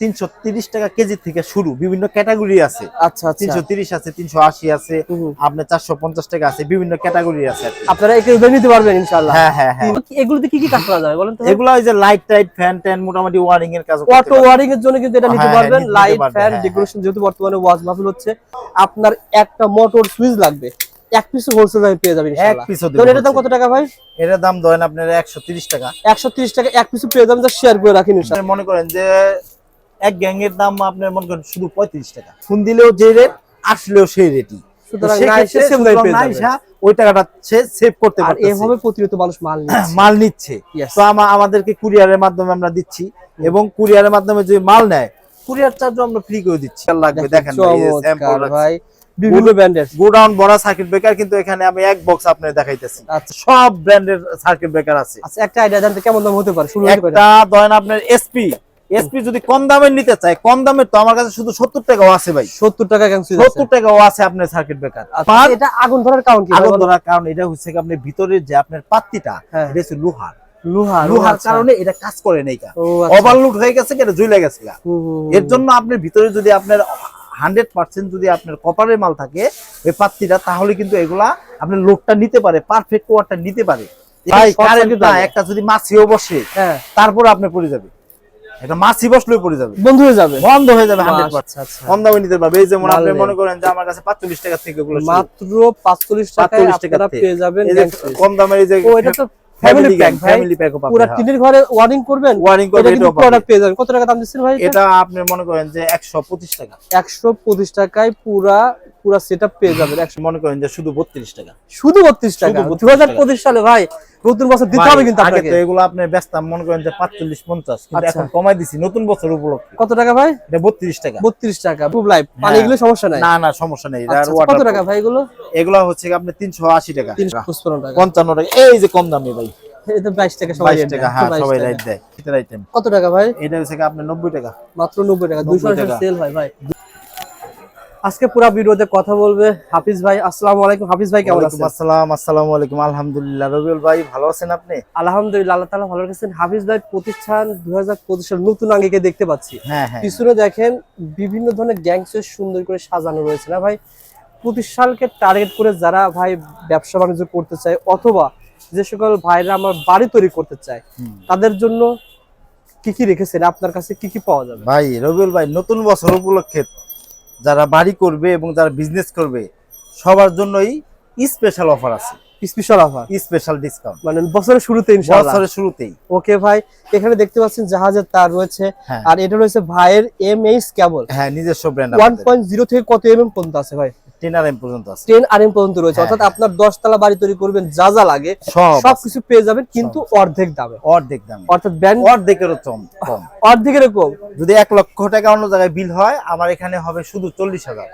তিনশো তিরিশ টাকা কেজি থেকে শুরু বিভিন্ন ক্যাটাগরি আছে। আচ্ছা আচ্ছা। তিনশো তিরিশ আছে তিনশো আশি আছে। আপনার চারশো পঞ্চাশ টাকা আছে বিভিন্ন ক্যাটাগরি আছে। আপনারা একে নিতে পারবেন ইনশাআল্লাহ। হ্যাঁ হ্যাঁ হ্যাঁ। এগুলোতে কি কি কাজ করা যাবে বলেন তো? এগুলো ওই যে লাইট টাইট ফ্যান ট্যান মোটামুটি ওয়ারিং এর কাজ অটো ওয়ারিং এর জন্য কিন্তু এটা নিতে হ্যাঁ, পারবেন। লাইট ফ্যান হ্যাঁ, ডেকোরেশন যেহেতু বর্তমানে ওয়াজ মাহফিল হচ্ছে আপনার একটা মোটর সুইচ লাগবে। এক পিস হোলসেল দামে পেয়ে যাবেন এক তো এটার দাম কত টাকা ভাই? এটার দাম ধরেন আপনার একশো তিরিশ টাকা। 130 টাকা এক পিস পেয়ে যাবেন শেয়ার করে রাখেন মনে করেন যে এক গ্যাংয়ের দাম আপনার মনে করেন শুধু পঁয়ত্রিশ টাকা। ফোন দিলেও যে রেট আসলেও সেই রেটই। ওই টাকাটা সে সেভ করতে এভাবে মানুষ মাল নিচ্ছে। মাল নিচ্ছে। তো আমাদেরকে কুরিয়ারের মাধ্যমে আমরা দিচ্ছি এবং কুরিয়ারের মাধ্যমে যদি মাল নেয় কুরিয়ার চার্জও আমরা ফ্রি করে দিচ্ছি। লাগবে দেখেন চমৎকার ভাই। বিভিন্ন ব্র্যান্ডের গোডাউন বড় সার্কিট ব্রেকার কিন্তু এখানে আমি এক বক্স আপনার দেখাইতেছি। আচ্ছা। সব ব্র্যান্ডের সার্কিট ব্রেকার আছে। আচ্ছা একটা আইডিয়া জানতে কেমন দাম হতে পারে? শুরু করে একটা ধরেন আপনার এসপি এসপি যদি কম দামের নিতে চায় কম দামের তো আমার কাছে শুধু সত্তর টাকাও আছে ভাই 70 টাকা কেন টাকাও আছে আপনার সার্কিট ব্রেকার আচ্ছা এটা আগুন ধরার কারণ কি আগুন ধরার কারণ এটা হচ্ছে কি ভিতরের যে আপনার পাত্তিটা হ্যাঁ। এটা হচ্ছে লোহার লোহা লোহার আচ্ছা। কারণে এটা কাজ করে নাই আচ্ছা। ওভারলোড হয়ে গেছে এটা জ্বলে গেছে গা। হুম, হুম, হুম। এর জন্য আপনার ভিতরে যদি আপনার হান্ড্রেড পার্সেন্ট যদি আপনার কপারের মাল থাকে ওই তাহলে কিন্তু এগুলা আপনার লোডটা নিতে পারে পারফেক্ট ওয়ারটা নিতে পারে। একটা যদি মাছিও বসে হ্যাঁ তারপর আপনি পড়ে যাবে এটা মাছি পড়ে যাবে। বন্ধ হয়ে যাবে। বন্ধ হয়ে যাবে হান্ড্রেড আচ্ছা আচ্ছা। কম দামে নিতে পারবে। এই যেমন আপনি মনে করেন যে আমার কাছে পাঁচচল্লিশ টাকা থেকে এগুলো মাত্র 45 টাকায় 45 টাকা আপনারা পেয়ে যাবেন। কম দামের এই যে ও এটা তো ফ্যামিলি প্যাক ফ্যামিলি প্যাকও পাবেন পুরো হ্যাঁ। টিনের ঘরে ওয়ারিং করবেন? ওয়ারিং এটা। প্রোডাক্ট পেয়ে যাবেন। কত টাকা দাম দিচ্ছেন ভাই এটা? আপনি মনে করেন যে একশো পঁচিশ টাকা। 125 টাকায় পুরা পুরা সেটআপ পেয়ে যাবেন। মনে করেন যে শুধু বত্রিশ টাকা। শুধু 32 টাকা। শুধু 2025 সালে ভাই নতুন বছর দিতে হবে কিন্তু আগে তো এগুলো আপনি ব্যস্ত মনে করেন যে পাঁচচল্লিশ পঞ্চাশ কিন্তু আচ্ছা। এখন কমাই দিছি নতুন বছর উপলক্ষে। কত টাকা ভাই? এটা টাকা। 32 টাকা খুব লাইভ পানি হ্যাঁ। এগুলো সমস্যা নাই? না না সমস্যা নেই। আচ্ছা, কত টাকা ভাই এগুলো? এগুলো হচ্ছে আপনি তিনশো আশি টাকা। 355 টাকা। এই যে কম দামি ভাই। এটা 22 টাকা সবাই হ্যাঁ সবাই রাইট দেয়। শীতের আইটেম কত টাকা ভাই? এটা হচ্ছে আপনার নব্বই টাকা। মাত্র 90 টাকা 200 টাকা। সেল হয় ভাই। আজকে পুরো ভিডিওতে কথা বলবে হাফিজ ভাই। আসসালামু আলাইকুম। হাফিজ ভাই কেমন আছেন? আসসালাম আসসালামু আলাইকুম। আলহামদুলিল্লাহ রবিউল ভাই ভালো আছেন আপনি? আলহামদুলিল্লাহ আল্লাহ তাআলা ভালো রেখেছেন। হাফিজ ভাই প্রতিষ্ঠান 2025 সালের নতুন আঙ্গিকে দেখতে পাচ্ছি। হ্যাঁ হ্যাঁ। পিছনে দেখেন বিভিন্ন ধরনের গ্যাংসের সুন্দর করে সাজানো রয়েছে না ভাই? সালকে টার্গেট করে যারা ভাই ব্যবসা বাণিজ্য করতে চায় অথবা যে সকল ভাইরা আমার বাড়ি তৈরি করতে চায় তাদের জন্য কি কি রেখেছেন? আপনার কাছে কি কি পাওয়া যাবে? ভাই রবিউল ভাই নতুন বছর উপলক্ষে যারা বাড়ি করবে এবং যারা বিজনেস করবে সবার জন্যই স্পেশাল অফার আছে। স্পেশাল অফার স্পেশাল ডিসকাউন্ট মানে বছরের শুরুতে ইনশাআল্লাহ? বছরের শুরুতেই। ওকে ভাই এখানে দেখতে পাচ্ছেন জাহাজের তার রয়েছে। হ্যাঁ। আর এটা রয়েছে ভাইয়ের এম এইচ কেবল হ্যাঁ নিজস্ব ব্র্যান্ড ওয়ান পয়েন্ট জিরো থেকে কত এম এম পর্যন্ত আছে ভাই? টেন আর এম পর্যন্ত আছে। টেন আর এম পর্যন্ত রয়েছে। হ্যাঁ, অর্থাৎ হ্যাঁ। আপনার দশতলা বাড়ি তৈরি করবেন যা যা লাগে সব সবকিছু পেয়ে যাবেন কিন্তু অর্ধেক দামে। অর্ধেক দাম। অর্থাৎ ব্যান্ড অর্ধেকেরও কম কম। অর্ধেকের কম। যদি এক লক্ষ টাকা অন্য জায়গায় বিল হয় আমার এখানে হবে শুধু চল্লিশ হাজার।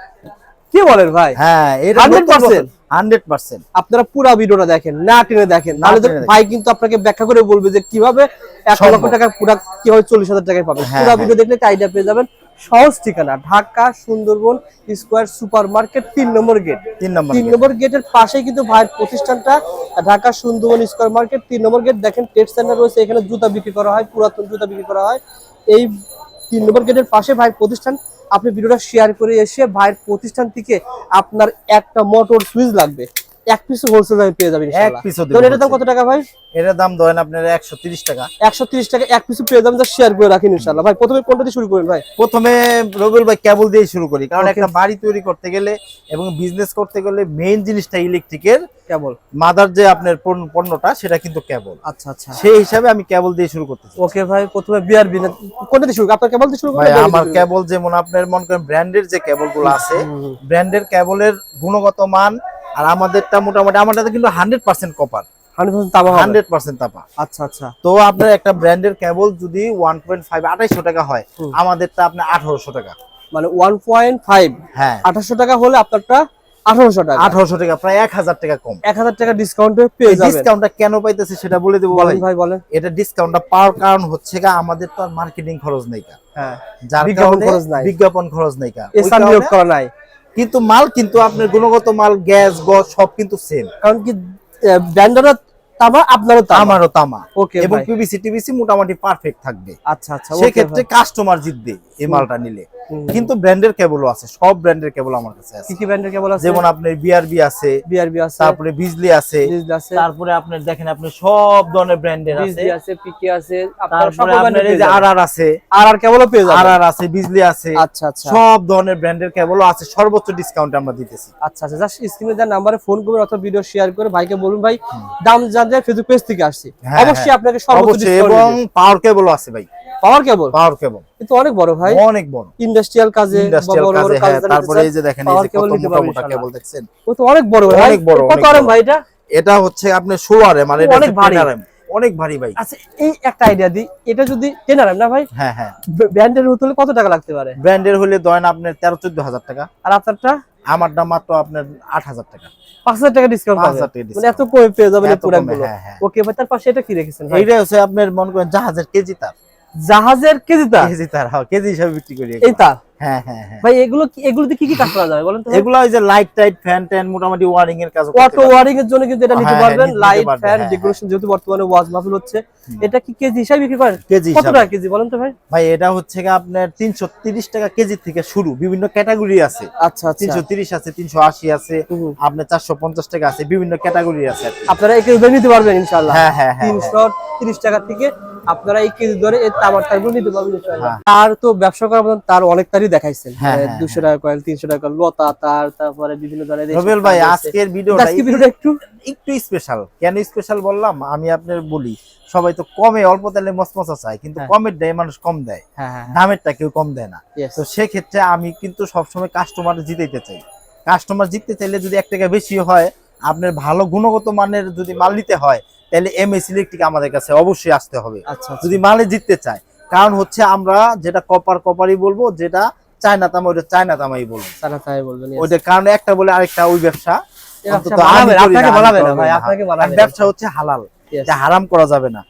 কি বলেন ভাই? হ্যাঁ এটা 100% হান্ড্রেড পার্সেন্ট। আপনারা পুরো ভিডিওটা দেখেন না টেনে দেখেন। তাহলে। ভাই কিন্তু আপনাকে ব্যাখ্যা করে বলবে যে কীভাবে এক লক্ষ টাকার প্রোডাক্ট কীভাবে চল্লিশ হাজার টাকায় পাবেন। হ্যাঁ, পুরো হ্যাঁ। ভিডিও দেখলে আইডিয়া পেয়ে যাবেন। সহজ ঠিকানা Dhaka Sundarban square super market তিন নম্বর গেট তিন নম্বর তিন নম্বর গেটের পাশেই কিন্তু ভাইয়ের প্রতিষ্ঠানটা ঢাকা সুন্দরবন স্কোয়ার মার্কেট তিন নম্বর গেট দেখেন ট্রেড সেন্টার রয়েছে এখানে জুতা বিক্রি করা হয় পুরাতন জুতা বিক্রি করা হয়। এই তিন নম্বর গেটের পাশে ভাইয়ের প্রতিষ্ঠান আপনি ভিডিওটা শেয়ার করে এসে ভাইয়ের প্রতিষ্ঠান থেকে আপনার একটা মোটর সুইচ লাগবে। এক পিস হোলসেল দামে পেয়ে যাবেন এক এটার দাম কত টাকা ভাই? এটার দাম ধরেন আপনার টাকা। এক পিস পেয়ে যাবেন যা শেয়ার করে রাখেন ভাই প্রথমে কোনটা দিয়ে শুরু করেন ভাই? প্রথমে রবিউল ভাই কেবল দিয়ে শুরু করি কারণ একটা বাড়ি তৈরি করতে গেলে এবং বিজনেস করতে গেলে মেইন জিনিসটা ইলেকট্রিকের কেবল মাদার যে আপনার পণ্যটা সেটা কিন্তু কেবল আচ্ছা আচ্ছা। সেই হিসাবে আমি কেবল দিয়ে শুরু করতেছি। ওকে ভাই প্রথমে বিআর বিনা কোনটা দিয়ে শুরু আপনার কেবল দিয়ে শুরু করেন আমার কেবল যেমন আপনার মনে করেন ব্র্যান্ডের যে কেবল আছে ব্র্যান্ডের কেবলের গুণগত মান আর আমাদেরটা মোটামুটি আমারটা কিন্তু hundred percent copper hundred percent তাপা আচ্ছা আচ্ছা। তো আপনার একটা ব্র্যান্ডের কেবল যদি ওয়ান পয়েন্ট ফাইভ আঠাইশো টাকা হয় আমাদেরটা আপনার আঠারোশো টাকা। মানে ওয়ান পয়েন্ট ফাইভ হ্যাঁ। আঠাশশো টাকা হলে আপনারটা আঠারোশো টাকা। আঠারোশো টাকা প্রায় এক হাজার টাকা কম। এক হাজার টাকা ডিসকাউন্টে পেয়ে যাবেন। ডিসকাউন্টটা কেন পাইতেছে সেটা বলে দেবো বলেন ভাই। ভাই বলেন। এটা ডিসকাউন্টটা পাওয়ার কারণ হচ্ছে গা আমাদের তো আর মার্কেটিং খরচ নেই কা হ্যাঁ। যার বিজ্ঞাপন খরচ নাই। বিজ্ঞাপন খরচ নেই কা এসআর নিয়োগ করা নাই। কিন্তু মাল কিন্তু আপনার গুণগত মাল গ্যাস গস সব কিন্তু সেম কারণ কি ব্র্যান্ডাররা তামা আপনারও তামা। আমারও তামা। ওকে এবং পিবিসি টিবিসি টিভিসি মোটামুটি পারফেক্ট থাকবে। আচ্ছা আচ্ছা সেক্ষেত্রে কাস্টমার জিতবে এই মালটা নিলে। কিন্তু ব্র্যান্ডের কেবলও আছে সব ব্র্যান্ডের কেবল আমার কাছে আছে। কি কি ব্র্যান্ডের কেবল আছে? যেমন আপনার বিআরবি আছে বিআরবি আছে তারপরে বিজলি আছে ডিজলি আছে। তারপরে আপনার দেখেন আপনি সব ধরনের ব্র্যান্ডের আছে। ডিজলি আছে পিকে আছে তারপরে আপনার এই যে আর আর আছে আর আর কেবলও পেয়ে যাবেন? আর আছে বিজলি আছে আচ্ছা আচ্ছা। সব ধরনের ব্র্যান্ডের কেবলও আছে সর্বোচ্চ ডিসকাউন্ট আমরা দিতেছি। আচ্ছা আচ্ছা জাস্ট স্ক্রিনে দেওয়ার নাম্বারে ফোন করবেন অথবা ভিডিও শেয়ার করে ভাইকে বলুন ভাই দাম জানতে ফেসবুক পেজ থেকে আসছি। হ্যাঁ, অবশ্যই হ্যাঁ। আপনাকে সর্বোচ্চ অবশ্যই এবং পাওয়ার কেবলও আছে ভাই। পাওয়ার কেবল পাওয়ার কেবল কিন্তু অনেক বড় ভাই। অনেক বড়। ইন্ডাস্ট্রিয়াল কাজে ইন্ডাস্ট্রিয়াল কাজে হ্যাঁ তারপরে এই যে দেখেন এই যে কত মোটা মোটা কেবল দেখছেন। ও তো অনেক বড় ভাই। অনেক বড়, কত ভাই এটা? এটা হচ্ছে ষোয়ারে মানে এটা অনেক ভারী। 10 অনেক ভারী ভাই। আচ্ছা এই একটা আইডিয়া দিই এটা যদি না ভাই? হ্যাঁ হ্যাঁ। ব্র্যান্ডের হলে কত টাকা লাগতে পারে? ব্র্যান্ডের হলে ধরেন আপনার তেরো চোদ্দ হাজার টাকা। আর আপনারটা? আমার দাম মাত্র আপনার আট হাজার টাকা। পাঁচ হাজার টাকা ডিসকাউন্ট পাঁচ পাবে হাজার টাকা মানে এত। কমে পেয়ে যাবেন এই প্রোডাক্টগুলো হ্যাঁ, হ্যাঁ। ওকে ভাই তার পাশে এটা কি রেখেছেন ভাই? এইটা হচ্ছে আপনার মনে করেন জাহাজের কেজি তার। জাহাজের কেজি তার? কেজি তার হ্যাঁ কেজি হিসাবে বিক্রি করি এই তার? হ্যাঁ হ্যাঁ হ্যাঁ। ভাই এগুলো কি এগুলোতে কি কি কাজ করা যাবে বলেন তো? এগুলো ওই যে লাইট টাইট ফ্যান ট্যান মোটামুটি ওয়ারিং এর কাজ অটো ওয়ারিং এর জন্য কিন্তু এটা নিতে হ্যাঁ, হ্যাঁ, পারবেন। লাইট ফ্যান হ্যাঁ, ডেকোরেশন যেহেতু বর্তমানে ওয়াজ মাহফিল হচ্ছে এটা কি কেজি হিসাবে বিক্রি করেন? কেজি কত টাকা কেজি বলেন তো ভাই? ভাই এটা হচ্ছে আপনার তিনশো তিরিশ টাকা কেজি থেকে শুরু বিভিন্ন ক্যাটাগরি আছে। আচ্ছা আচ্ছা। তিনশো তিরিশ আছে তিনশো আশি আছে আপনার চারশো পঞ্চাশ টাকা আছে বিভিন্ন ক্যাটাগরি আছে আপনারা ধরে নিতে পারবেন ইনশাআল্লাহ। হ্যাঁ হ্যাঁ হ্যাঁ। তিনশো তিরিশ টাকা থেকে আপনারা এই কেজি ধরে এই তামার তারগুলো নিতে পারবেন হ্যাঁ। তার তো ব্যবসা করার মতন তার অনেক তারই দেখাইছেন। হ্যাঁ, হ্যাঁ, দুশো টাকা কয়েল তিনশো টাকা লতা তার তারপরে বিভিন্ন ধরনের রবেল ভাই আজকের ভিডিওটা একটু একটু স্পেশাল কেন স্পেশাল বললাম? আমি আপনার বলি সবাই তো কমে অল্প তেলে মসমসা চায় কিন্তু। কমের দেয় মানুষ কম দেয়। হ্যাঁ হ্যাঁ দামেরটা কেউ কম দেয় না। তো সেক্ষেত্রে আমি কিন্তু সবসময় কাস্টমার জিতাইতে চাই। কাস্টমার জিততে চাইলে যদি এক টাকা বেশি হয় আপনার ভালো গুণগত মানের যদি মাল নিতে হয় তাহলে এম এস ইলেকট্রিক আমাদের কাছে অবশ্যই আসতে হবে। আচ্ছা আচ্ছা। যদি মালে জিততে চায় কারণ হচ্ছে আমরা যেটা কপার কপারই বলব যেটা চায়না তামা ওইটা চায়না তামাই বলব। বলবেন. ওইটা কারণ একটা বলে আরেকটা ওই ব্যবসা ব্যবসা হচ্ছে হালাল এটা হারাম করা যাবে না।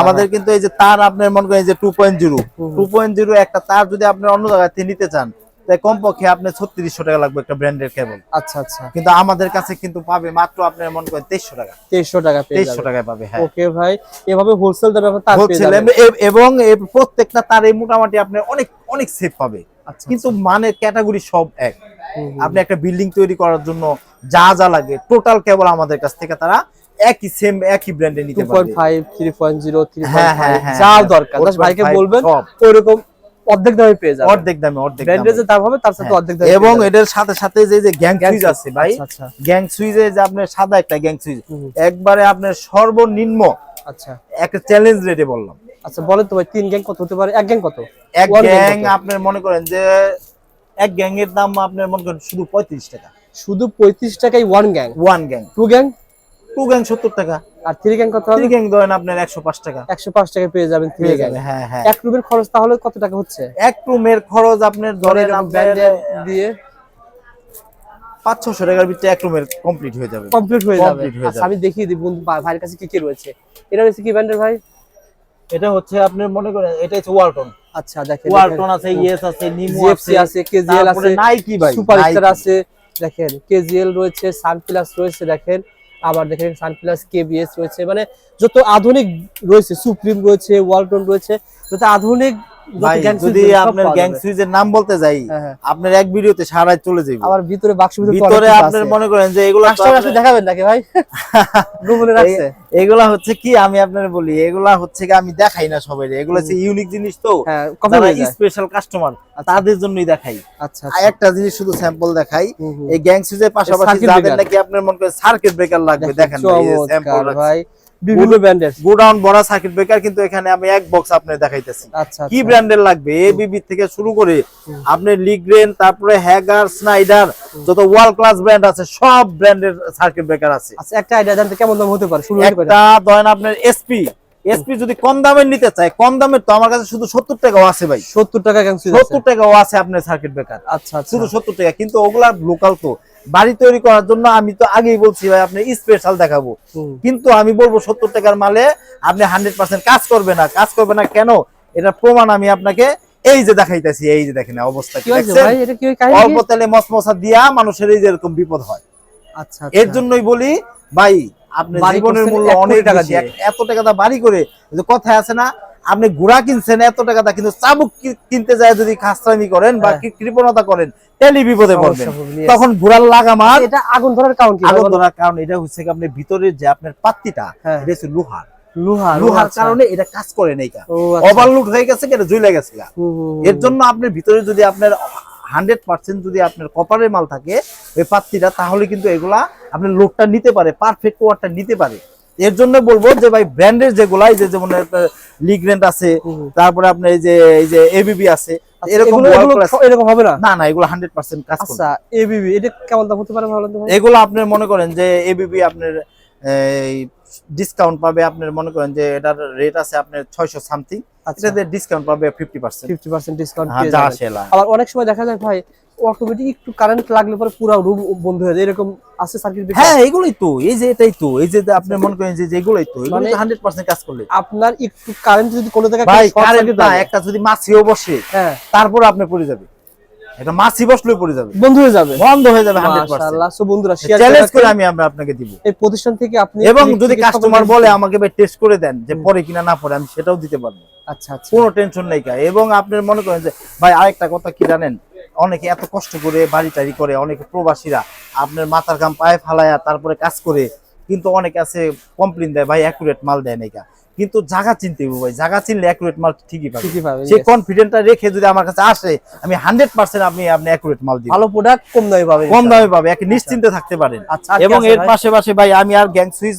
আমাদের কিন্তু এই যে তার আপনার মনে করেন যে two point zero two point zero একটা তার যদি আপনি অন্য জায়গায় থেকে নিতে চান তাই কমপক্ষে আপনার ছত্রিশশো টাকা লাগবে একটা ব্র্যান্ডের কেবল আচ্ছা আচ্ছা। কিন্তু আমাদের কাছে কিন্তু পাবে মাত্র আপনার মনে করেন তেইশশো টাকা। তেইশশো টাকা তেইশশো টাকায় পাবে হ্যাঁ। ওকে ভাই এভাবে হোলসেল দামে আপনার এ- এবং প্রত্যেকটা তারে মোটামুটি আপনি অনেক অনেক সেফ পাবে। আচ্ছা কিন্তু মানে ক্যাটাগরি সব এক। আপনি একটা বিল্ডিং তৈরি করার জন্য যা যা লাগে টোটাল কেবল আমাদের কাছ থেকে তারা একই সেম একই ব্র্যান্ডে নিতে পারবে। 2.5 3.0 হ্যাঁ, হ্যাঁ, 3.5 হ্যাঁ, যা হ্যাঁ। দরকার। ভাইকে বলবেন ওইরকম অর্ধেক দামে পেয়ে যাবেন। অর্ধেক দামে অর্ধেক ব্র্যান্ডের যে দাম হবে তার সাথে হ্যাঁ। অর্ধেক দামে এবং এটার সাথে সাথে যে যে গ্যাং সুইচ আছে ভাই আচ্ছা আচ্ছা। গ্যাং সুইচে যে আপনার সাদা একটা গ্যাং সুইচ একবারে আপনার সর্বনিম্ন আচ্ছা। একটা চ্যালেঞ্জ রেটে বললাম। আচ্ছা বলেন তো ভাই তিন গ্যাং কত হতে পারে? এক গ্যাং কত? এক গ্যাং? আপনার মনে করেন যে এক গ্যাং এর দাম আপনার মনে করেন শুধু পঁয়ত্রিশ টাকা। শুধু 35 টাকায় one gang one gang two gang two gang সত্তর টাকা। আর থ্রি গ্যাং কত থ্রি গ্যাং ধরেন আপনার একশো পাঁচ টাকা। 105 টাকায় পেয়ে যাবেন থ্রি গ্যাং। হ্যাঁ হ্যাঁ। এক রুমের খরচ তাহলে কত টাকা হচ্ছে? এক রুমের খরচ আপনার ধরেন দিয়ে পাঁচ ছশো টাকার ভিতরে এক রুমের কমপ্লিট হয়ে যাবে। কমপ্লিট হয়ে যাবে। আচ্ছা। আমি দেখিয়ে দিই বন্ধু ভাইয়ের কাছে কি কি রয়েছে? এটা রয়েছে কি ব্র্যান্ডের ভাই? এটা হচ্ছে আপনি মনে করেন এটা হচ্ছে ওয়ালটন আচ্ছা দেখেন ওয়ালটন আছে ইয়েস আছে নিমো আছে আছে কেজিএল আছে নাইকি ভাই সুপারস্টার আছে দেখেন কেজিএল রয়েছে সানপ্লাস রয়েছে দেখেন। আবার দেখেন সানপ্লাস, কেবিএস রয়েছে মানে যত আধুনিক রয়েছে, সুপ্রিম রয়েছে, ওয়ালটন রয়েছে, যত আধুনিক ভাই যদি আপনার গ্যাং নাম বলতে যাই হ্যাঁ, হ্যাঁ। আপনার এক ভিডিওতে সারাই চলে যাবে আবার ভিতরে বাক্স ভিতরে আপনার মনে করেন যে এগুলো আসলে দেখাবেন নাকি ভাই? গুগলে রাখছে। এগুলা হচ্ছে কি আমি আপনার বলি এগুলা হচ্ছে কি আমি দেখাই না সবাই এগুলা হচ্ছে ইউনিক জিনিস তো। হ্যাঁ যারা স্পেশাল কাস্টমার তাদের জন্যই দেখাই। আচ্ছা আচ্ছা। একটা জিনিস শুধু স্যাম্পল দেখাই। এই গ্যাং সুইচের পাশাপাশি যাদের নাকি আপনার মনে করেন সার্কিট ব্রেকার লাগবে দেখেন ভাই বিভিন্ন ব্র্যান্ডের গোডাউন বড় সার্কিট ব্রেকার কিন্তু এখানে আমি এক বক্স আপনার দেখাইতেছি। আচ্ছা কি আচ্ছা। ব্র্যান্ডের লাগবে এবিবি থেকে শুরু করে আপনি লিগ্রেন তারপরে হ্যাগার স্নাইডার যত ওয়ার্ল্ড ক্লাস ব্র্যান্ড আছে সব ব্র্যান্ডের সার্কিট ব্রেকার আছে। আচ্ছা একটা আইডিয়া জানতে কেমন দাম হতে পারে? শুরু করে একটা ধরেন আপনার এসপি এসপি যদি কম দামের নিতে চায় কম দামের তো আমার কাছে শুধু সত্তর টাকাও আছে ভাই। সত্তর টাকা সত্তর টাকাও আছে আপনার সার্কিট ব্রেকার আচ্ছা আচ্ছা। শুধু সত্তর টাকা কিন্তু ওগুলা লোকাল তো। বাড়ি তৈরি করার জন্য আমি তো আগেই বলছি ভাই আপনি স্পেশাল দেখাবো। কিন্তু আমি বলব সত্তর টাকার মালে আপনি হান্ড্রেড পার্সেন্ট কাজ করবে না। কাজ করবে না কেন? এটা প্রমাণ আমি আপনাকে এই যে দেখাইতেছি এই যে দেখেন অবস্থা অল্প তেলে মসমসা দিয়া মানুষের এই যে এরকম বিপদ হয়। আচ্ছা। এর জন্যই বলি ভাই আপনি জীবনের মূল্য অনেক টাকা দিয়ে। এত টাকা দা বাড়ি করে যে কথায় আছে না আপনি ঘোড়া কিনছেন এত টাকা দা কিন্তু চাবুক কিনতে যায় যদি খাস্তামি করেন বা হ্যাঁ। কৃপণতা করেন বিপদে পড়বেন। তখন ঘোড়ার লাগামার এটা আগুন ধরার কারণ কি আগুন ধরার কারণ এটা হচ্ছে কি আপনার ভিতরে যে আপনার পাত্তিটা হ্যাঁ। এটা হচ্ছে লোহার লোহার আচ্ছা। কারণে এটা কাজ করে নাই কা ও আচ্ছা। ওভারলোড হয়ে গেছে এটা গেছে। এর জন্য আপনার ভিতরে যদি আপনার হান্ড্রেড পার্সেন্ট যদি আপনার কপারের মাল থাকে ওই পাত্তিটা তাহলে কিন্তু এগুলা আপনার লোডটা নিতে পারে পারফেক্ট ওয়ারটা নিতে পারে। এর জন্য বলব যে ভাই ব্র্যান্ডের যেগুলা এই যে যেমন লিগ্রেন্ট আছে। তারপরে আপনার এই যে এই যে এবিবি আছে আচ্ছা, এরকম এগুলো- world এগুলো class- সব এরকম হবে না? না না এগুলো হান্ড্রেড পার্সেন্ট কাজ করবে আচ্ছা এবিবি এটা কেমন দাম হতে পারে ভালো তো এগুলো আপনার মনে করেন যে এবিবি আপনার এই ডিসকাউন্ট পাবে আপনার মনে করেন যে এটার রেট আছে আপনার ছয়শো সামথিং এটাতে ডিসকাউন্ট পাবে fifty percent fifty percent discount পেয়ে যাবেন। আবার অনেক সময় দেখা যায় ভাই অটোমেটিক একটু কারেন্ট লাগলে পরে পুরো রুম বন্ধ হয়ে যায় এরকম আছে সার্কিট হ্যাঁ এগুলোই তো এই যে এটাই তো এই যে আপনি মনে করেন যে এগুলোই তো এগুলো মানে- হান্ড্রেড পার্সেন্ট কাজ করলে। আপনার একটু কারেন্ট যদি কোনো জায়গায় ভাই কারেন্ট না একটা যদি মাছিও বসে হ্যাঁ। তারপর আপনি পড়ে যাবে। একটা মাছি বসলেই পড়ে যাবে। বন্ধ হয়ে যাবে। বন্ধ হয়ে যাবে হান্ড্রেড পার্সেন্ট মাশাআল্লাহ সো বন্ধুরা শেয়ার চ্যালেঞ্জ করে আমি আমরা আপনাকে দিব। এই প্রতিষ্ঠান থেকে আপনি এবং যদি কাস্টমার বলে আমাকে ভাই টেস্ট করে দেন যে পরে কিনা না পরে আমি সেটাও দিতে পারব। আচ্ছা আচ্ছা। কোনো টেনশন নেই কা। এবং আপনি মনে করেন যে ভাই আরেকটা কথা কি জানেন? অনেকে এত কষ্ট করে বাড়ি টাড়ি করে অনেকে প্রবাসীরা আপনার মাথার গাম পায়ে ফালায়া তারপরে কাজ করে কিন্তু অনেকে আছে কমপ্লেন দেয় ভাই অ্যাকুরেট মাল দেয় নাই কা। কিন্তু জায়গা চিনতে হবে ভাই। জায়গা চিনলে অ্যাকুরেট মাল ঠিকই পাবে। ঠিকই পাবেন সেই কনফিডেন্টটা রেখে যদি আমার কাছে আসে আমি হান্ড্রেড পার্সেন্ট আপনি আপনি অ্যাকুরেট মাল দিবেন। ভালো প্রোডাক্ট কম দামে পাবেন কম দামে পাবে একে নিশ্চিন্তে থাকতে পারেন। আচ্ছা এবং এর পাশে পাশে ভাই আমি আর গ্যাং সুইচ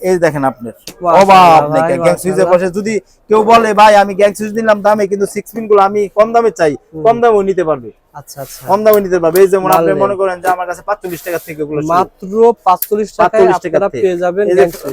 এই দেখেন আপনার। অভাব ভাই, গ্যাং সুইচের পাশে যদি কেউ বলে ভাই আমি গ্যাং সুইচ নিলাম দামে কিন্তু সিক্স পিনগুলো আমি কম দামে চাই কম দামেও নিতে পারবে। আচ্ছা আচ্ছা। কম দামে নিতে পারবে। এই যেমন আপনি মনে করেন যে আমার কাছে পাঁচচল্লিশ টাকা থেকে শুরু। মাত্র 45 টাকায় 45 টাকা আপনারা পেয়ে যাবেন।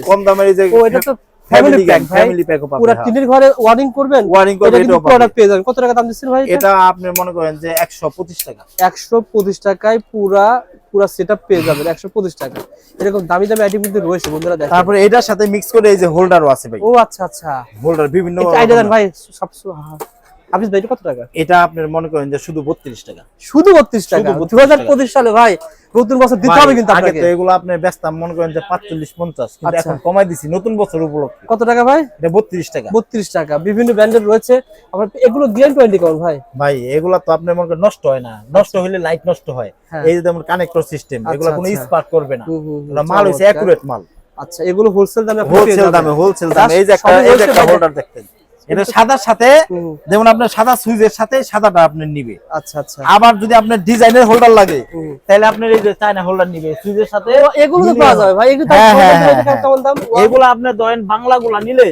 কম দামের এই যে ও এটা তো ফ্যামিলি প্যাক ফ্যামিলি প্যাকও পাবে পুরো হ্যাঁ। টিনের ঘরে ওয়ারিং করবেন? ওয়ারিং করবে এটা কিন্তু এটাও পাবে। প্রোডাক্ট পেয়ে যাবেন। কত টাকা দাম দিচ্ছেন ভাই এটা? আপনি মনে করেন যে একশো পঁচিশ টাকা। 125 টাকায় পুরা পুরা সেটআপ পেয়ে যাবেন 125 টাকা। এরকম দামি দামি আইটেম কিন্তু রয়েছে বন্ধুরা দেখেন। তারপরে এটার সাথে মিক্স করে এই যে হোল্ডারও আছে ভাই। ও আচ্ছা আচ্ছা। হোল্ডার বিভিন্ন এটা। ভাই সব ভাই কত টাকা? এটা আপনার মনে করেন যে শুধু বত্রিশ টাকা। শুধু 32 টাকা? শুধু 32 2025 সালে ভাই নতুন বছর দিতে হবে কিন্তু আগে আপনাকে। তো এগুলো আপনি ব্যস্তাম মনে করেন যে কিন্তু আচ্ছা। এখন কমাই দিছি নতুন বছর উপলক্ষে। কত টাকা ভাই? এটা বত্রিশ টাকা। 32 টাকা। বিভিন্ন ব্র্যান্ডের রয়েছে। আবার এগুলো ওয়ারেন্টি কেমন ভাই। ভাই এগুলা তো আপনার মনে করেন নষ্ট হয় না। নষ্ট হলে লাইট নষ্ট হয়। হ্যাঁ। এই যে যেমন কানেক্টর সিস্টেম আচ্ছা, এগুলা কোনো আচ্ছা। স্পার্ক করবে না। মাল হইছে অ্যাকুরেট মাল। আচ্ছা এগুলো হোলসেল দামে হোলসেল। দামে হোলসেল দামে। এই যে একটা এই যে একটা হোল্ডার দেখতেন। এটা সাদার সাথে। যেমন আপনার সাদা সুইজের সাথে সাদাটা আপনি নিবে আচ্ছা আচ্ছা আবার যদি আপনার ডিজাইনের হোল্ডার লাগে। তাহলে আপনার এই যে চায়না হোল্ডার নিবে সুইচের সাথে এগুলো তো পাওয়া যাবে ভাই এগুলো হ্যাঁ, হ্যাঁ, হ্যাঁ। কেমন দাম এগুলো আপনার ধরেন বাংলাগুলা নিলে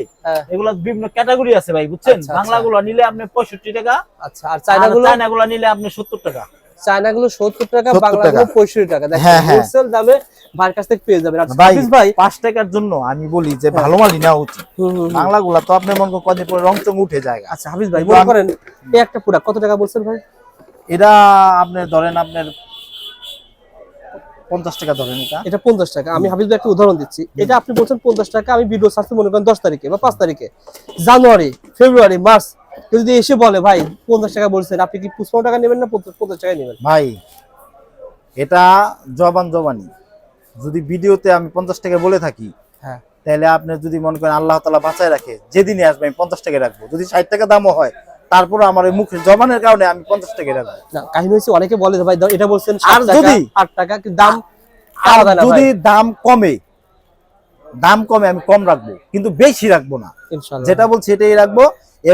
এগুলো বিভিন্ন ক্যাটাগরি আছে ভাই বুঝছেন আচ্ছা, আচ্ছা। বাংলাগুলা নিলে আপনি পঁয়ষট্টি টাকা আচ্ছা আর চায়নাগুলো চায়নাগুলা নিলে আপনি সত্তর টাকা চায়নাগুলো 70 টাকা 70 বাংলাগুলো টাকা। 65 টাকা। দেখেন হ্যাঁ, হ্যাঁ। হোলসেল দামে ভাইয়ের কাছ থেকে পেয়ে যাবেন। ভাই পাঁচ টাকার জন্য আমি বলি যে ভালো মালই নেওয়া উচিত। হুম, হুম, হুম। বাংলাগুলা তো আপনার মনে কদিন পরে রং চং উঠে যায়। আচ্ছা হাফিজ ভাই মনে করেন এই একটা প্রোডাক্ট কত টাকা বলছেন ভাই? এটা আপনি ধরেন আপনার পঞ্চাশ টাকা ধরেন এটা। এটা 50 টাকা। আমি হাফিজ একটা উদাহরণ দিচ্ছি। এটা আপনি বলছেন 50 টাকা আমি ভিডিও সার্চে মনে করেন 10 তারিখে বা পাঁচ তারিখে। জানুয়ারি ফেব্রুয়ারি মার্চ যদি এসে বলে ভাই 50 টাকা বলছেন আপনি কি 55 টাকা নেবেন না 50 টাকা নেবেন? ভাই এটা জবান জবানি। যদি ভিডিওতে আমি পঞ্চাশ টাকা বলে থাকি হ্যাঁ। তাহলে আপনি যদি মনে করেন আল্লাহ তালা বাঁচায় রাখে যেদিনই আসবে আমি পঞ্চাশ টাকা রাখব। যদি ষাট টাকা দামও হয় তারপরে আমার ওই মুখের জবানের কারণে আমি পঞ্চাশ টাকা রাখব। না কাহিনী হচ্ছে অনেকে বলে ভাই এটা বলছেন আর 7 টাকা যদি- 8 টাকা দাম যদি দাম কমে দাম কমে আমি কম রাখব কিন্তু বেশি রাখব না। যেটা বলছি এটাই রাখব।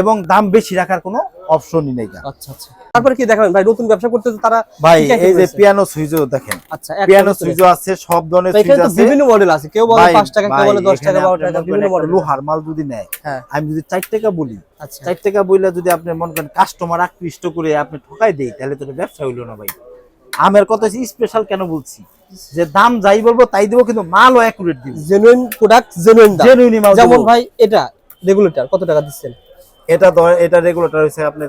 এবং দাম বেশি রাখার কোনো অপশনই নেই আচ্ছা আচ্ছা। তারপরে কি দেখাবেন? ভাই নতুন ব্যবসা করতে তারা ভাই এই যে পিয়ানো সুইচও দেখেন। আচ্ছা পিয়ানো। সুইচও আছে সব ধরনের সুইচ আছে। বিভিন্ন মডেল আছে। কেউ বলে 5 টাকা কেউ বলে 10 টাকা এখানে 12 আপনি টাকা বিভিন্ন মডেল লোহার মাল যদি নেয় হ্যাঁ। আমি যদি চার টাকা বলি আচ্ছা। চার টাকা বইলে যদি আপনি মনে করেন কাস্টমার আকৃষ্ট করে আপনি ঠকাই দেই তাহলে তো ব্যবসা হইল না ভাই। আমের কথা স্পেশাল কেন বলছি? যে দাম যাই বলব তাই দেবো কিন্তু মালও অ্যাকুরেট দিব। জেনুইন প্রোডাক্ট জেনুইন দাম। জেনুইনি মাল যেমন ভাই এটা রেগুলেটর কত টাকা দিচ্ছেন? এটা এটা রেগুলেটর আপনার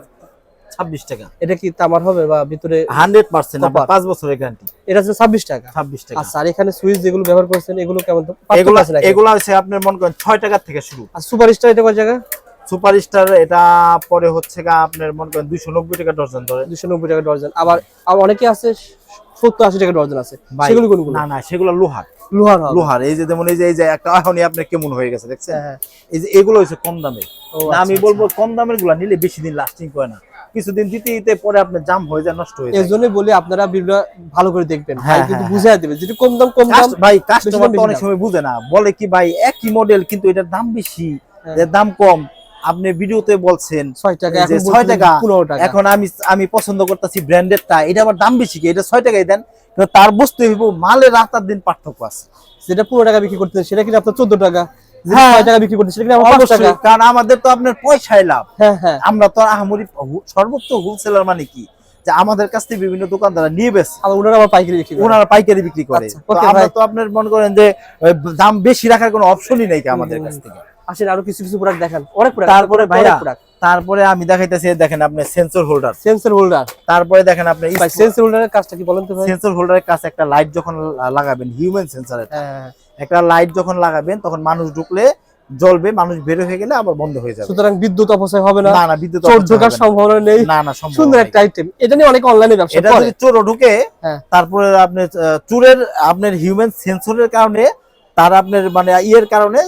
টাকা। এটা কি তামার হবে বা ভিতরে বছরের গ্যারান্টি এটা হচ্ছে 26 টাকা। ছাব্বিশ টাকা। আচ্ছা আর এখানে সুইচ যেগুলো ব্যবহার করছেন এগুলো কেমন তো? এগুলা এগুলো হচ্ছে আপনার মনে করেন ছয় টাকার থেকে শুরু। আর সুপার স্টার এটা কয় জায়গা সুপার স্টার এটা পরে হচ্ছে গা আপনার মনে করেন দুইশো নব্বই টাকা ডজন ধরে। 290 টাকা ডজন। আবার আবার অনেকে আছে সত্তর আশি টাকা ডর্জন আছে। সেগুলো কোনগুলো? না না সেগুলো লোহার। লোহার লোহার এই যে যেমন এই যে এই যে একটা এখনই আপনার কেমন হয়ে গেছে দেখছেন? হ্যাঁ, হ্যাঁ। এই যে এগুলো হচ্ছে কম দামের আমি আচ্ছা, বলব কম দামেরগুলা নিলে বেশি দিন লাস্টিং করে না। কিছুদিন দিতে দিতে পরে আপনার জাম হয়ে যায় নষ্ট হয়ে যায়। জন্য বলি আপনারা ভিডিও ভালো করে দেখবেন। ভাই হ্যাঁ, কিন্তু হ্যাঁ, বুঝাই দেবে যেটা কম দাম কম দাম ভাই কাস্টমার তো অনেক সময় বুঝে না। বলে কি ভাই একই মডেল কিন্তু এটার দাম বেশি। এর দাম কম। আপনি ভিডিওতে বলছেন ছয় টাকা এখন ছয় টাকা। পনেরো টাকা। এখন আমি আমি পছন্দ করতেছি ব্র্যান্ডেডটা। এটা আবার দাম বেশি কি? এটা ছয় টাকাই দেন। কিন্তু তার বস্তু হইব মালের রাত আর দিন পার্থক্য আছে। যেটা পুরো টাকা বিক্রি করতে সেটা কিন্তু আপনার চোদ্দ টাকা? হ্যাঁ। টাকা সেটা আমার কারণ আমাদের তো আপনার পয়সায় লাভ। হ্যাঁ হ্যাঁ। আমরা তো আহামরি সর্বোচ্চ হোলসেলার মানে কি? যে আমাদের কাছ থেকে বিভিন্ন দোকানদাররা নিয়ে বেছে ওনারা আবার পাইকারি বিক্রি ওনারা পাইকারি বিক্রি করে। আচ্ছা, তো আমরা তো আপনার মনে করেন যে দাম বেশি রাখার কোনো অপশনই নেই আমাদের কাছ থেকে? আসেন আরও কিছু কিছু প্রোডাক্ট দেখান। অনেক প্রোডাক্ট তারপরে ভাইয়া তারপরে আমি দেখাইতেছি দেখেন আপনি সেন্সর হোল্ডার সেন্সর হোল্ডার তারপরে দেখেন আপনি সেন্সর হোল্ডারের কাজটা কি বলেন তো সেন্সর হোল্ডারের কাছে একটা লাইট যখন লাগাবেন হিউম্যান সেন্সরের হ্যাঁ একটা লাইট যখন লাগাবেন তখন মানুষ ঢুকলে জ্বলবে মানুষ বের হয়ে গেলে আবার বন্ধ হয়ে যাবে। সুতরাং বিদ্যুৎ অপচয় হবে না না না বিদ্যুৎ চোর ঢোকার সম্ভাবনা নেই। না না সুন্দর একটা আইটেম এটা নিয়ে অনেক অনলাইনে ব্যবসা এটা যদি চোরও ঢুকে হ্যাঁ। তারপরে আপনি চোরের আপনার হিউম্যান সেন্সরের কারণে তার আপনার মানে ইয়ের কারণে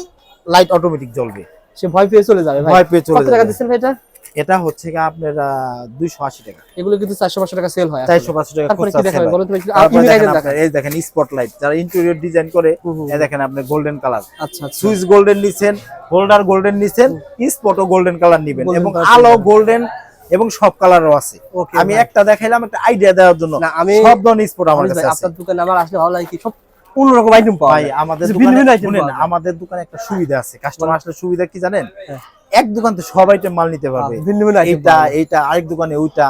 লাইট অটোমেটিক জ্বলবে। সে ভয় পেয়ে চলে যাবে ভয় পেয়ে চলে কত টাকা যাবে। দিচ্ছেন ভাই এটা? এটা হচ্ছে কি আপনার দুইশো আশি টাকা। এগুলো কিন্তু চারশো পাঁচশো টাকা সেল হয় আসলে। চারশো পাঁচশো টাকা তারপরে কি খুচরা sell হয়। তারপরে দেখেন এই দেখেন স্পটলাইট যারা ইন্টেরিয়র ডিজাইন করে এই দেখেন আপনি গোল্ডেন কালার আচ্ছা সুইচ গোল্ডেন নিছেন হোল্ডার গোল্ডেন নিছেন স্পটও গোল্ডেন কালার নিবেন। এবং আলো গোল্ডেন এবং সব কালারও আছে। ওকে আমি একটা দেখাইলাম একটা আইডিয়া দেওয়ার জন্য। সব ধরনের স্পট আমার কাছে আছে। আপনার দোকানে আমার আসলে ভালো লাগে কি? সব অন্যরকম আইটেম পাওয়া ভাই আমাদের দোকানে ভিন্ন ভিন্ন আমাদের দোকানে একটা সুবিধা আছে। কাস্টমার আসলে সুবিধা কি জানেন? হ্যাঁ। এক দোকান তো সব আইটেম মাল নিতে পারবে। ভিন্ন ভিন্ন আইটেম এইটা এইটা আরেক দোকানে ওইটা।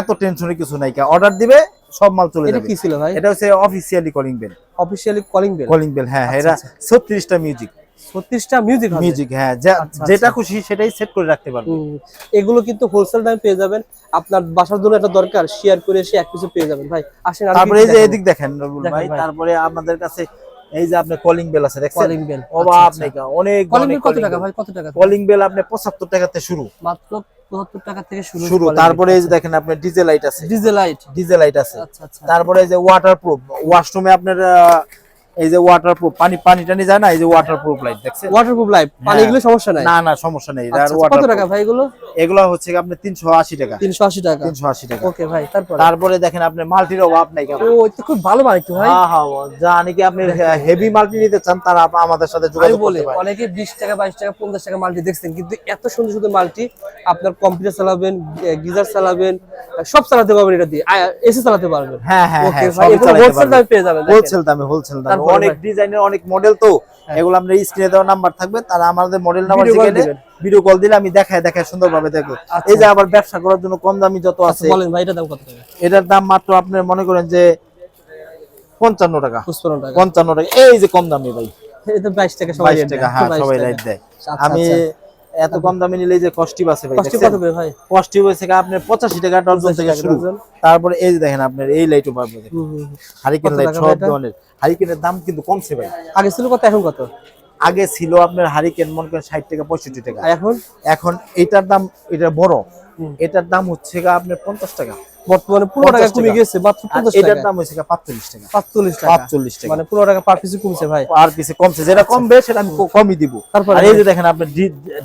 এত টেনশনের কিছু নাই অর্ডার দিবে সব মাল চলে এটা যাবে। কি ছিল ভাই? এটা হচ্ছে officially calling bell officially calling bell calling bell হ্যাঁ এটা আচ্ছা, ছত্রিশটা মিউজিক 36টা মিউজিক মিউজিক হ্যাঁ আচ্ছা, যেটা আচ্ছা। খুশি সেটাই সেট করে রাখতে পারবে। হুম, এগুলো কিন্তু হোলসেল দামে পেয়ে যাবেন। আপনার বাসার জন্য এটা দরকার শেয়ার করে এসে এক পিছু পেয়ে যাবেন। ভাই আসেন তারপরে এই যে এদিক দেখেন ভাই। তারপরে আমাদের কাছে এই যে আপনি কলিং বেল আছে দেখছেন? কলিং বেল অভাব নেই অনেক কলিং বেল কত টাকা ভাই কত টাকা? কলিং বেল আপনি পঁচাত্তর টাকাতে শুরু। মাত্র 75 টাকা থেকে শুরু শুরু তারপরে এই যে দেখেন আপনার ডিজে লাইট আছে। ডিজেল লাইট ডিজে লাইট আছে। আচ্ছা আচ্ছা। তারপরে এই যে ওয়াটার প্রুফ ওয়াশরুমে আপনার এই যে ওয়াটার প্রুফ পানি পানি টানি যায় না এই যে ওয়াটার প্রুফ লাইট দেখছেন? ওয়াটারপ্রুফ লাইট পানি হ্যাঁ। এগুলো সমস্যা নাই? না না সমস্যা নেই আচ্ছা, আচ্ছা, ওয়াটার কত টাকা ভাই এগুলো? এগুলো হচ্ছে আপনি তিনশো আশি টাকা। 380 টাকা। তিনশো আশি টাকা। ওকে ভাই তারপর? তারপরে দেখেন আপনি মাল্টির অভাব নাই কেমন ও এটা খুব ভালো মালিক তো ভাই। হ্যাঁ হ্যাঁ যা নাকি আপনি হেভি মাল্টি নিতে চান তারা আমাদের সাথে যোগাযোগ করতে পারেন অনেকে বিশ টাকা বাইশ টাকা পঞ্চাশ টাকা মাল্টি দেখছেন কিন্তু এত সুন্দর সুন্দর মাল্টি আপনার কম্পিউটার চালাবেন গিজার চালাবেন সব চালাতে পারবেন এটা দিয়ে এসি চালাতে পারবেন। হ্যাঁ হ্যাঁ ওকে হ্যাঁ ভাই হোলসেল দামে পেয়ে যাবেন হোলসেল দামে হোলসেল দামে অনেক হ্যাঁ। ডিজাইনের অনেক মডেল তো। এগুলো আমরা স্ক্রিনে দেওয়া নাম্বার থাকবে তারা আমাদের মডেল নাম্বার দিয়ে যেখানে ভিডিও কল দিলে আমি দেখায় দেখায় সুন্দরভাবে দেখব। আচ্ছা। এই যে আবার ব্যবসা করার জন্য কম দামি যত আচ্ছা, আছে বলেন ভাই এটা দাম কত টাকা? এটার দাম মাত্র আপনি মনে করেন যে পঞ্চান্ন টাকা। পুষ্পন টাকা। পঞ্চান্ন টাকা। এই যে কম দামি ভাই। এটা বাইশ টাকা সবাই বাইশ rate টাকা হ্যাঁ সবাই। রাইট দেয়। আচ্ছা, আমি। এত কম দামে নিলে যে কস্টিভ আছে ভাই কষ্ট কত ভাই? কস্টিভ হইছে কা আপনার পঁচাশি টাকা ডজন থেকে শুরু। তারপরে এই যে দেখেন আপনার এই লাইটও পাবে হুম, হুম, হুম। হারিকেন লাইট সব ধরনের। হারিকেনের দাম কিন্তু কমছে ভাই। আগে ছিল কত এখন কত? আগে ছিল আপনার হারিকেন মনে করেন ষাট টাকা পঁয়ষট্টি টাকা। এখন? এখন এটার দাম এটা বড়। এটার দাম হচ্ছে কা আপনার পঞ্চাশ টাকা। বর্তমানে পনেরো টাকা কমে গেছে মাত্র পঞ্চাশ এটার টাকা। দাম হচ্ছে গা পাঁচচল্লিশ টাকা। পাঁচচল্লিশ টাকা। পাঁচচল্লিশ টাকা। মানে পনেরো টাকা পার পিসে কমছে ভাই। আর পিছে কমছে যেটা কমবে সেটা আমি কমই দিব। তারপরে এই যে দেখেন আপনার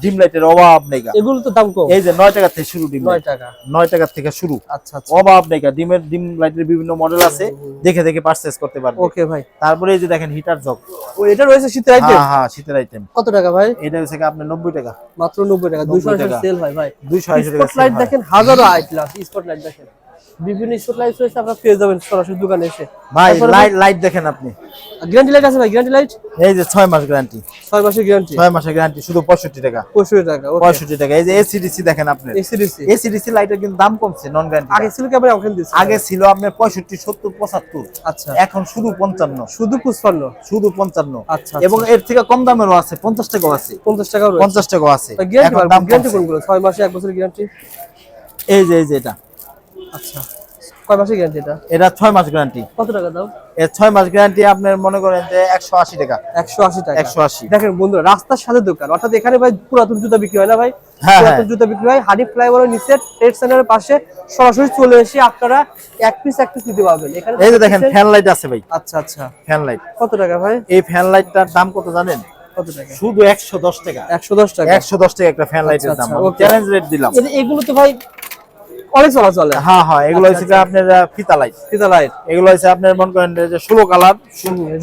ডিম লাইটের অভাব নেই এগুলো তো দাম কম। এই যে নয় টাকা থেকে শুরু ডিম নয় টাকা। নয় টাকা থেকে শুরু। আচ্ছা আচ্ছা। অভাব নেই ডিমের ডিম লাইটের বিভিন্ন মডেল আছে। দেখে দেখে পারচেজ করতে পারবে। ওকে ভাই। তারপরে এই যে দেখেন হিটার জগ ও এটা রয়েছে শীতের আইটেম হ্যাঁ হ্যাঁ শীতের আইটেম কত টাকা ভাই? এটা হচ্ছে আপনার নব্বই টাকা। মাত্র নব্বই টাকা। দুশো টাকা। সেল হয় ভাই। দুইশো আশি টাকা স্পটলাইট দেখেন হাজারো আইটেম স্পটলাইট দেখেন। বিভিন্ন স্পটলাইট রয়েছে আপনারা পেয়ে যাবেন সরাসরি দোকানে এসে। ভাই লাইট লাইট দেখেন আপনি। গ্যারান্টি লাইট আছে ভাই গ্যারান্টি লাইট এই যে ছয় মাস গ্যারান্টি ছয় মাসের গ্যারান্টি ছয় মাসের গ্যারান্টি শুধু পঁয়ষট্টি টাকা। পঁয়ষট্টি টাকা ওকে পঁয়ষট্টি টাকা। এই যে এসিডিসি দেখেন আপনি। এসিডিসি এসিডিসি লাইটের কিন্তু দাম কমছে নন গ্যারান্টি আগে ছিল দিচ্ছি আগে ছিল আপনার পঁয়ষট্টি সত্তর পঁচাত্তর। আচ্ছা। এখন শুধু পঞ্চান্ন। শুধু পুষ্পান্ন শুধু পঞ্চান্ন। আচ্ছা এবং এর থেকে কম দামেরও আছে পঞ্চাশ টাকাও আছে। পঞ্চাশ টাকা রয়েছে। পঞ্চাশ টাকাও আছে। গ্যারান্টি। কোনগুলো? ছয় মাসে এক বছরের গ্যারান্টি এই যে এই যে এটা। আচ্ছা। কয় মাসের গ্যারান্টি এটা? এটা ছয় মাস গ্যারান্টি কত টাকা দাও এর ছয় মাস গ্যারান্টি আপনার মনে করেন যে একশো আশি টাকা। একশো আশি টাকা। একশো আশি। দেখেন বন্ধুরা রাস্তার সাথে দোকান। অর্থাৎ এখানে ভাই পুরাতন জুতা বিক্রি হয় না ভাই? হ্যাঁ, পুরাতন হ্যাঁ। জুতা বিক্রি হয়। হানি ফ্লাইওভারের নিচে ট্রেড সেন্টারের পাশে সরাসরি চলে এসে আপনারা এক পিস এক পিস নিতে পারবেন। এখানে এই যে দেখেন ফ্যান লাইট আছে ভাই। আচ্ছা আচ্ছা। ফ্যান লাইট কত টাকা ভাই? এই ফ্যান লাইটটার দাম কত জানেন? কত টাকা? শুধু একশো দশ টাকা। একশো দশ টাকা। একশো দশ টাকা একটা ফ্যান লাইটের আচ্ছা, দাম। চ্যালেঞ্জ রেট দিলাম। এগুলো তো ভাই অনেক চলা চলে হ্যাঁ হ্যাঁ এগুলো আচ্ছা, হচ্ছে আপনার ফিতা লাইট। ফিতা লাইট। এগুলো হচ্ছে আপনার মনে করেন যে ষোলো কালার।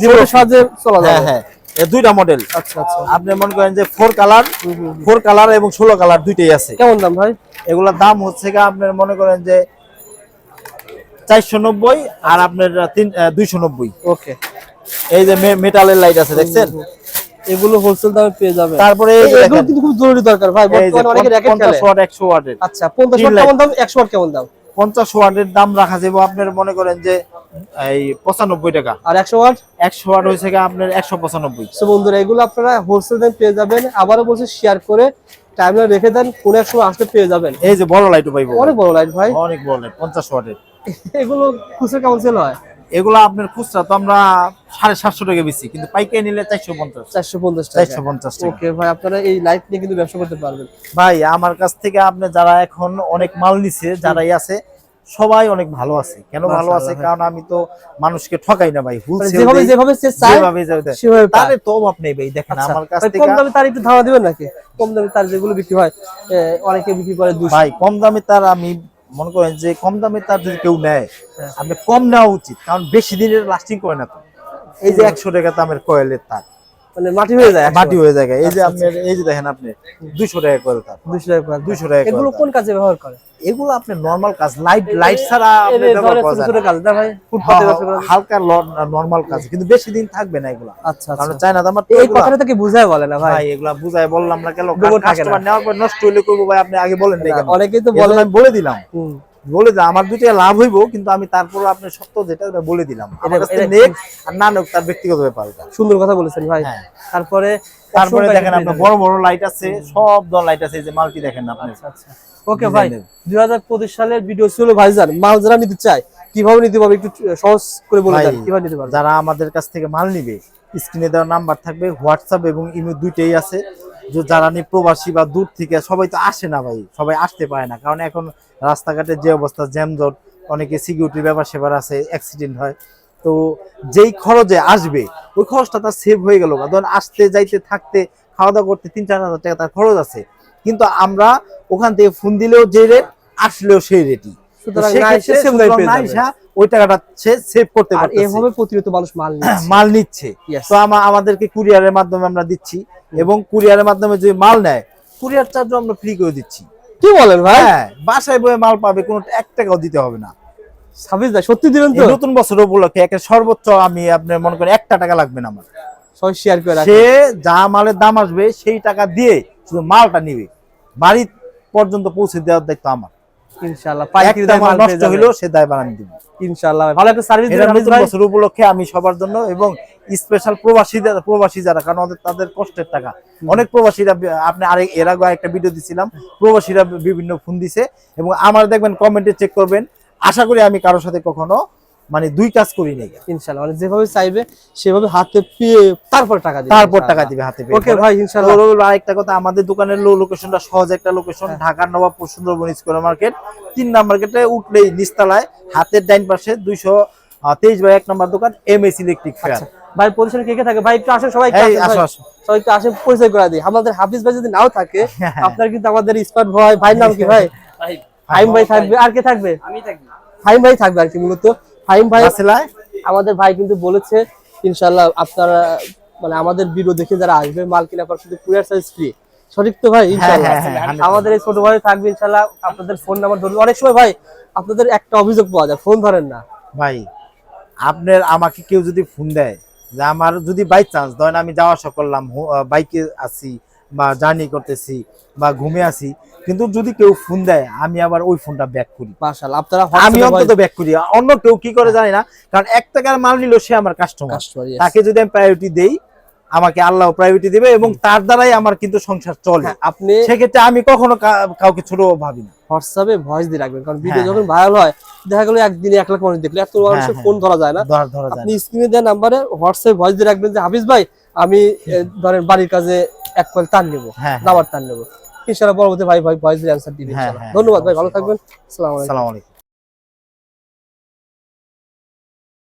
জীবনের সাহায্যে চলা হ্যাঁ যাবে হ্যাঁ দুইটা মডেল আচ্ছা আচ্ছা। আপনি মনে করেন যে ফোর কালার ফোর কালার এবং ষোলো কালার দুইটাই আছে। কেমন দাম ভাই? এগুলোর দাম হচ্ছে আপনার মনে করেন যে চারশো নব্বই আর আপনার তিন দুইশো নব্বই। ওকে। এই যে মেটালের লাইট আছে দেখছেন? এগুলো হোলসেল দামে পেয়ে যাবে তারপরে এগুলো কিন্তু খুব জরুরি দরকার ভাই বর্তমানে অনেকে র্যাকেট খেলে। ওয়াট একশো ওয়াটের আচ্ছা 50 ওয়াট কেমন দাম 100 ওয়াট কেমন দাম? পঞ্চাশ ওয়াটের দাম রাখা যাবে আপনার মনে করেন যে এই পঁচানব্বই টাকা। আর 100 ওয়াট? একশো ওয়াট হয়েছে কি আপনার একশো পঁচানব্বই। সো বন্ধুরা এগুলো আপনারা হোলসেল দামে পেয়ে যাবেন। আবারও বলছি শেয়ার করে টাইমলাইন রেখে দেন কোন এক সময় আসলে পেয়ে যাবেন। এই যে বড় লাইটও পাইবো অনেক বড় লাইট ভাই। অনেক বড় লাইট পঞ্চাশ ওয়াটের। এগুলো খুচরা কেমন সেল হয়? এগুলো আপনার খুচরা তো আমরা সাড়ে সাতশো টাকা বেশি কিন্তু পাইকারি নিলে চারশো পঞ্চাশ। চারশো পঞ্চাশ চারশো পঞ্চাশ ওকে ভাই আপনারা এই লাইট নিয়ে কিন্তু ব্যবসা করতে পারবেন। ভাই আমার কাছ থেকে আপনি যারা এখন অনেক মাল নিছে যারাই আছে সবাই অনেক ভালো আছে। কেন ভালো আছে? কারণ আমি তো মানুষকে ঠকাই না ভাই মানে যেভাবে সে চায়। সেভাবে পায়। তাহলে তো অভাব নেই ভাই দেখেন আচ্ছা, আমার কাছ ভাই, থেকে কম দামে তার একটু ধারণা দিবেন নাকি? কম দামে তার যেগুলো বিক্রি হয় অনেকে বিক্রি করে ভাই কম দামে তার আমি মনে করেন যে কম দামে তার যদি কেউ নেয় হ্যাঁ। আপনি কম নেওয়া উচিত কারণ বেশি দিনের লাস্টিং করে না তো। এই যে একশো টাকা দামের কয়েলের তার। মানে মাটি হয়ে যায় মাটি হয়ে যায় এই যে আচ্ছা, আপনার এই যে দেখেন আপনি দুশো টাকা কয়েল তার। দুশো টাকা করে। দুশো টাকা এগুলো কোন কাজে ব্যবহার করে? এগুলো আপনার নরমাল কাজ লাইট লাইট ছাড়া আপনি ব্যবহার করা যায় ছোট কাজ না ভাই ফুটপাতে করা হালকা নরমাল কাজ কিন্তু বেশি দিন থাকবে না এগুলা। আচ্ছা কারণ আচ্ছা চায়না দামার এই কথাটা তো কি বুঝায় বলে না ভাই? ভাই এগুলা বুঝাই বললাম না কেন। কাস্টমার নেওয়ার পর নষ্ট হইলে করব ভাই আপনি আগে বলেন না অনেকেই তো বলে আমি বলে দিলাম। হুম, বলে দিলাম আমার দুটো লাভ হইবো কিন্তু আমি তারপর আপনি সত্য যেটা বলে দিলাম। নেক আর না নেক তার ব্যক্তিগত ব্যাপার সুন্দর কথা বলেছেন ভাই। হ্যাঁ। তারপরে তারপরে দেখেন আপনার বড় বড় লাইট আছে সব ধর লাইট আছে এই যে মাল্টি দেখেন আপনি। যাবেন। আচ্ছা। ওকে ভাই Designer। দুই হাজার পঁচিশ সালের ভিডিও ছিল ভাইজান। মাল যারা নিতে চায় কীভাবে নিতে পারবে একটু সহজ করে বলে দেন কীভাবে নিতে পারবে? যারা আমাদের কাছ থেকে মাল নিবে স্ক্রিনে দেওয়া নাম্বার থাকবে হোয়াটসঅ্যাপ এবং ইমেল দুইটাই আছে। যে যারা নি প্রবাসী বা দূর থেকে, সবাই তো আসে না ভাই, সবাই আসতে পারে না। কারণ এখন রাস্তাঘাটের যে অবস্থা জ্যামজট অনেকে সিকিউরিটি ব্যাপার সেবার আছে অ্যাক্সিডেন্ট হয়। তো যেই খরচে আসবে, ওই খরচটা তার সেভ হয়ে গেল ধরুন আসতে, যাইতে, থাকতে খাওয়া দাওয়া করতে তিন, চার হাজার টাকা তার খরচ আছে। কিন্তু আমরা ওখান থেকে ফোন দিলেও যে রেট আসলেও সেই রেটই সুতরাং না এসে same দামে পেয়ে যাবে। ওই টাকাটা সে সেভ করতে আর এভাবে প্রতিনিয়ত মানুষ মাল মাল নিচ্ছে। তো আমাদেরকে কুরিয়ারের মাধ্যমে আমরা দিচ্ছি এবং কুরিয়ারের মাধ্যমে যদি মাল নেয় কুরিয়ার চার্জও আমরা ফ্রি করে দিচ্ছি। কি বলেন ভাই? হ্যাঁ বাসায় বয়ে মাল পাবে কোনো এক টাকাও দিতে হবে না। সত্যি তো? নতুন বছর উপলক্ষে একে সর্বোচ্চ আমি আপনার মনে করেন একটা টাকা লাগবে না আমার। সবাই শেয়ার করে সে যা মালের দাম আসবে সেই টাকা দিয়ে শুধু মালটা নিবে। বাড়ি পর্যন্ত পৌঁছে দেওয়ার দায়িত্ব আমার। ইনশাআল্লাহ পাইকারি দামে মাল মাল নষ্ট যাবেন। সে দায় বানানি দিবে। ইনশাআল্লাহ ভালো একটা সার্ভিস দিবেন নতুন ভাই। বছর উপলক্ষে আমি সবার জন্য এবং স্পেশাল প্রবাসী প্রবাসী যারা কারণ ওদের তাদের কষ্টের টাকা। অনেক প্রবাসীরা আপনি আরেক এর আগে একটা ভিডিও দিছিলাম প্রবাসীরা বিভিন্ন ফোন দিছে এবং আমার দেখবেন কমেন্টে চেক করবেন। আশা করি আমি কারোর সাথে কখনো মানে দুই কাজ করি নাই। ইনশাআল্লাহ মানে যেভাবে চাইবে সেভাবে হাতে পেয়ে তারপর টাকা দিবে তারপর টাকা দিবে হাতে পেয়ে। ওকে ভাই ইনশাআল্লাহ। আরেকটা কথা আমাদের দোকানের লো লোকেশনটা সহজ একটা লোকেশন ঢাকার নবাবপুর সুন্দরবন স্কোয়ার মার্কেট। তিন নাম্বার গেটে উঠলেই নিস্তালায় হাতের ডাইন পাশে দুইশো তেইশ বাই এক নম্বর দোকান এম এস ইলেকট্রিক ফেয়ার আচ্ছা ভাই পজিশনে কে কে থাকে? ভাই একটু আসেন সবাই আসো আসো। সবাই একটু আসেন পরিচয় করে দিই। আমাদের হাফিজ ভাই যদি নাও থাকে আপনার কিন্তু আমাদের স্মার্ট ভাই ভাই নাম কি ভাই? ফাইম ভাই থাকবে আর কে থাকবে? আমি থাকি ফাইম ভাই থাকবে আর কি মূলত। ফাইম ভাই আমাদের ভাই কিন্তু বলেছে ইনশাআল্লাহ আপনারা মানে আমাদের ভিডিও দেখে যারা আসবে মাল কিনা পর শুধু কুরিয়ার সার্ভিস ফ্রি সঠিক তো ভাই ইনশাআল্লাহ। হ্যাঁ, হ্যাঁ, 100% আমাদের এই ছোট ভাই থাকবে ইনশাআল্লাহ আপনাদের ফোন নাম্বার ধরবে অনেক সময় ভাই আপনাদের একটা অভিযোগ পাওয়া যায় ফোন ধরেন না। ভাই আপনার আমাকে কেউ যদি ফোন দেয় যে আমার যদি বাই চান্স ধরেন আমি যাওয়া আসা করলাম বাইকে আছি বা জার্নি করতেছি বা ঘুমে আছি কিন্তু যদি কেউ ফোন দেয় আমি আবার ওই ফোনটা ব্যাক করি। মাশাআল্লাহ আপনারা আমি অন্তত ব্যাক করি। অন্য কেউ কি করে জানি না কারণ এক টাকার মাল নিল সে আমার কাস্টমার তাকে যদি আমি প্রায়োরিটি দেই আমাকে আল্লাহ প্রায়োরিটি দেবে এবং তার দ্বারাই আমার কিন্তু সংসার চলে। হ্যাঁ, আপনি সেক্ষেত্রে আমি কখনো কাউকে ছোট ভাবি না। হোয়াটসঅ্যাপে ভয়েস দিয়ে রাখবেন কারণ ভিডিও হ্যাঁ, যখন ভাইরাল হয় দেখা গেলো একদিনে এক লাখ মানুষ দেখলে। এত মানুষের হ্যাঁ। ফোন ধরা যায় না। আপনি স্ক্রিনে দেওয়া নাম্বারে হোয়াটসঅ্যাপে ভয়েস দিয়ে রাখবেন যে হাফিজ ভাই আমি ধরেন বাড়ির কাজে এক কয়েল তার নেব হ্যাঁ, হ্যাঁ। দাবার তার নেব। ইনশাআল্লাহ পরবর্তী ভাই ভাই ভয়েস অ্যান্সার দিবে দিবেন ধন্যবাদ ভাই ভালো থাকবেন। আসসালামু আলাইকুম। আসসালামু আলাইকুম।